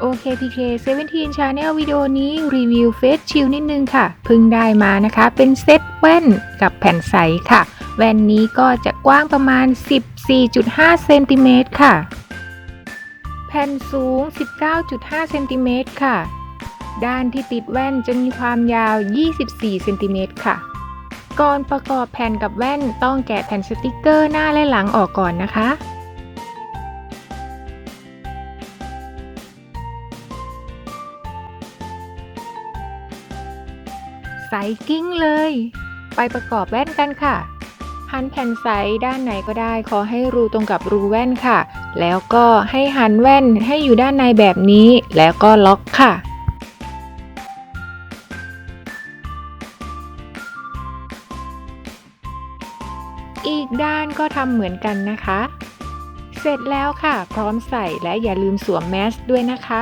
โอเค PK 17 Channel วิดีโอนี้รีวิวเฟสชิลนิดนึงค่ะเพิ่งได้มานะคะ เป็นเซตแว่นกับแผ่นใสค่ะ แว่นนี้ก็จะกว้างประมาณ 14.5เซนติเมตรค่ะ แผ่นสูง 19.5เซนติเมตรค่ะ ด้านที่ติดแว่นจะมีความยาว 24เซนติเมตรค่ะ ก่อนประกอบแผ่นกับแว่นต้องแกะแผ่นสติกเกอร์หน้าและหลังออกก่อนนะคะ ใสกิ้งเลย ไปประกอบแว่นกันค่ะ หันแผ่นใสด้านไหนก็ได้ ขอให้รูตรงกับรูแว่นค่ะ แล้วก็ให้หันแว่นให้อยู่ด้านในแบบนี้ แล้วก็ล็อกค่ะอีกด้านก็ทำเหมือนกันนะคะ เสร็จแล้วค่ะ พร้อมใส่และอย่าลืมสวมแมสด้วยนะคะ